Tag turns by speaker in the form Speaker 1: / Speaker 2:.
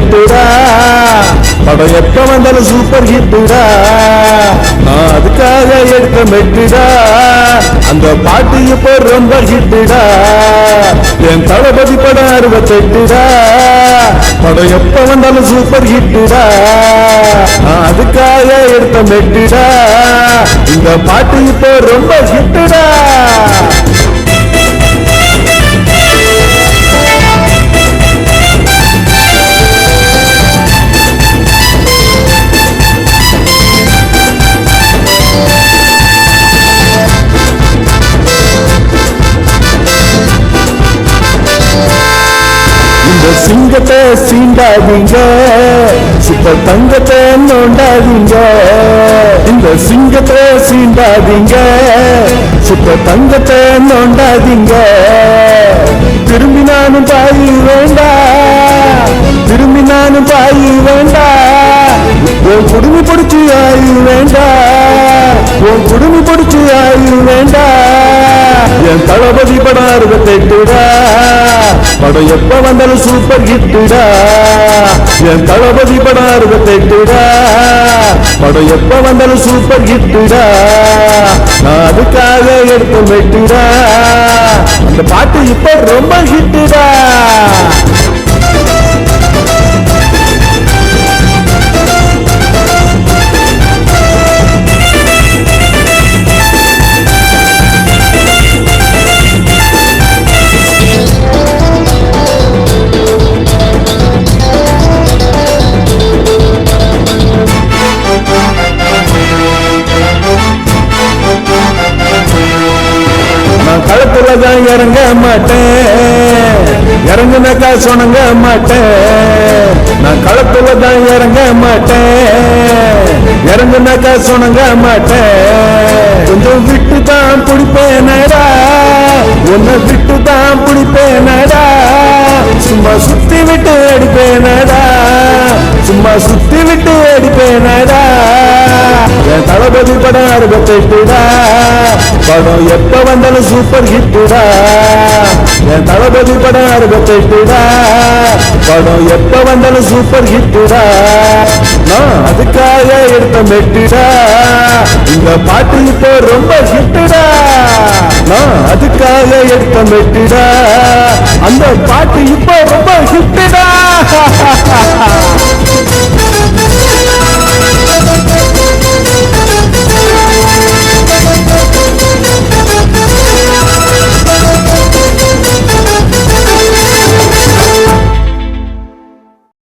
Speaker 1: படம் படம் எப்ப வந்தாலும் சூப்பர் ஹிட்டுடா நான் அதுக்காக எடுத்த மெட்டுடா அந்த பாட்டு இப்போ ரொம்ப ஹிட்டுடா என் தளபதி படம் அறுபத்தெட்டுடா. படம் எப்ப வந்தாலும் சூப்பர் ஹிட்டுடா நான் அதுக்காக எடுத்த மெட்டுடா இந்த பாட்டு இப்போ ரொம்ப ஹிட்டுடா நோண்டாதீங்க சுத்த தங்கத்தை நோண்டாதீங்க. இந்த சிங்கத்தை சீண்டாதீங்க. சுத்த தங்கத்தை நோண்டாதீங்க. திரும்பி நானும் பாய் வேண்டா. திரும்பி நானும் பாய் வேண்டா. உன் குடுமி பிடிச்சி ஆயு வேண்டா. உன் குடுமி பிடிச்சி ஆயு என் தளபதி படம் அறுபத்தெட்டுடா படம் எப்ப வந்தாலும் சூப்பர் ஹிட்டுடா என் தளபதி படம் அறுபத்தெட்டுடா படம் எப்ப வந்தாலும் சூப்பர் ஹிட்டுடா நான் அதுக்காக எடுத்து வெட்டுடா அந்த பாட்டு இப்ப ரொம்ப ஹிட்டுடா தான் இறங்க மாட்டேன். இறங்குனாக்கா சொணங்க மாட்டேன். நான் களத்துல தான் இறங்க மாட்டேன். இறங்குனாக்கா சொணங்க மாட்டேன். கொஞ்சம் விட்டு தான் பிடிப்பேனடா. உன்னை விட்டு தான் பிடிப்பேனடா. சும்மா சுத்தி விட்டு அடிப்பேனடா. சும்மா சுத்தி விட்டு அடிப்பேன என் தளபதி படம் அறுபத்தெட்டுடா படம் எப்ப வந்தாலும் சூப்பர் ஹிட்டுடா என் தளபதி படம் அறுபத்தெட்டுடா படம் எப்ப வந்தாலும் சூப்பர் ஹிட்டுடா நான் அதுக்காக எடுத்த மெட்டுடா. இந்த பாட்டு இப்போ ரொம்ப ஹிட்டுடா நான் அதுக்காக எடுத்த மெட்டுடா. அந்த பாட்டு இப்போ ரொம்ப ஹிட்டுடா